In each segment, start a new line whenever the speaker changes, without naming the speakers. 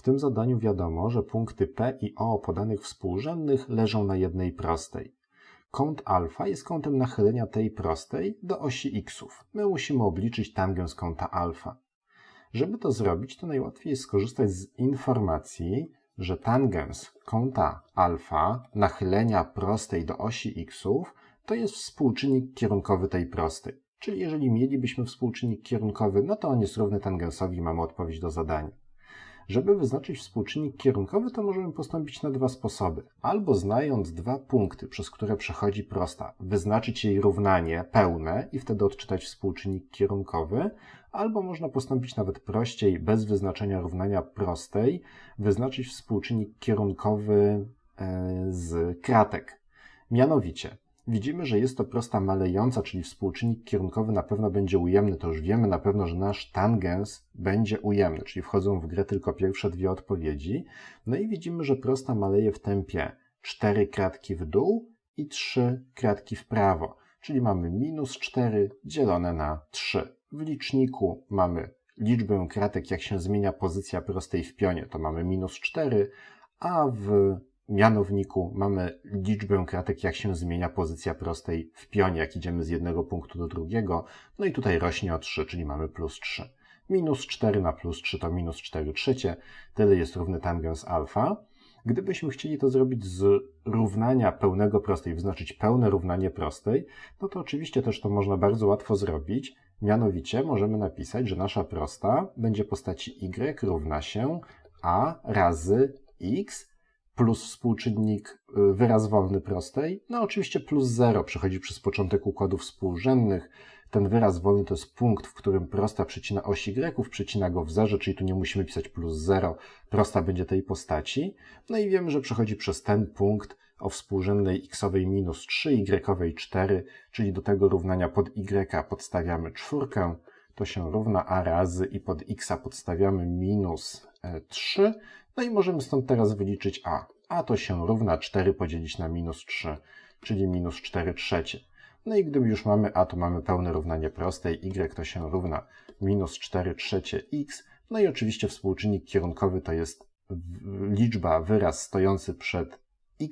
W tym zadaniu wiadomo, że punkty P i O podanych współrzędnych leżą na jednej prostej. Kąt alfa jest kątem nachylenia tej prostej do osi xów. My musimy obliczyć tangens kąta alfa. Żeby to zrobić, to najłatwiej jest skorzystać z informacji, że tangens kąta alfa nachylenia prostej do osi xów to jest współczynnik kierunkowy tej prostej. Czyli jeżeli mielibyśmy współczynnik kierunkowy, no to on jest równy tangensowi i mamy odpowiedź do zadania. Żeby wyznaczyć współczynnik kierunkowy, to możemy postąpić na dwa sposoby. Albo znając dwa punkty, przez które przechodzi prosta, wyznaczyć jej równanie pełne i wtedy odczytać współczynnik kierunkowy, albo można postąpić nawet prościej, bez wyznaczenia równania prostej, wyznaczyć współczynnik kierunkowy e, z kratek. Mianowicie, Widzimy, że jest to prosta malejąca, czyli współczynnik kierunkowy na pewno będzie ujemny. To już wiemy na pewno, że nasz tangens będzie ujemny, czyli wchodzą w grę tylko pierwsze dwie odpowiedzi. No i widzimy, że prosta maleje w tempie 4 kratki w dół i 3 kratki w prawo, czyli mamy minus 4 dzielone na 3. W liczniku mamy liczbę kratek, jak się zmienia pozycja prostej w pionie, to mamy minus 4, a w mianowniku mamy liczbę kratek, jak się zmienia pozycja prostej w pionie, jak idziemy z jednego punktu do drugiego. No i tutaj rośnie o 3, czyli mamy plus 3. Minus 4 na plus 3 to minus 4 trzecie. Tyle jest równy tangens alfa. Gdybyśmy chcieli to zrobić z równania pełnego prostej, wyznaczyć pełne równanie prostej, no to oczywiście też to można bardzo łatwo zrobić. Mianowicie możemy napisać, że nasza prosta będzie postaci y równa się a razy x plus współczynnik y, wyraz wolny prostej. No oczywiście plus 0 przechodzi przez początek układów współrzędnych. Ten wyraz wolny to jest punkt, w którym prosta przecina osi y, przecina go w zerze, czyli tu nie musimy pisać plus 0, prosta będzie tej postaci. No i wiemy, że przechodzi przez ten punkt o współrzędnej xowej minus 3, y 4, czyli do tego równania pod y podstawiamy czwórkę, to się równa a razy i pod x podstawiamy minus 3, e, no i możemy stąd teraz wyliczyć a. a to się równa 4 podzielić na minus 3, czyli minus 4 trzecie. No i gdyby już mamy a, to mamy pełne równanie prostej, y to się równa minus 4 trzecie x, no i oczywiście współczynnik kierunkowy to jest liczba, wyraz stojący przed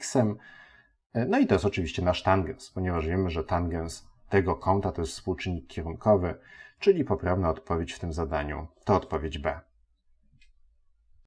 xem, e, no i to jest oczywiście nasz tangens, ponieważ wiemy, że tangens tego kąta to jest współczynnik kierunkowy, czyli poprawna odpowiedź w tym zadaniu to odpowiedź B.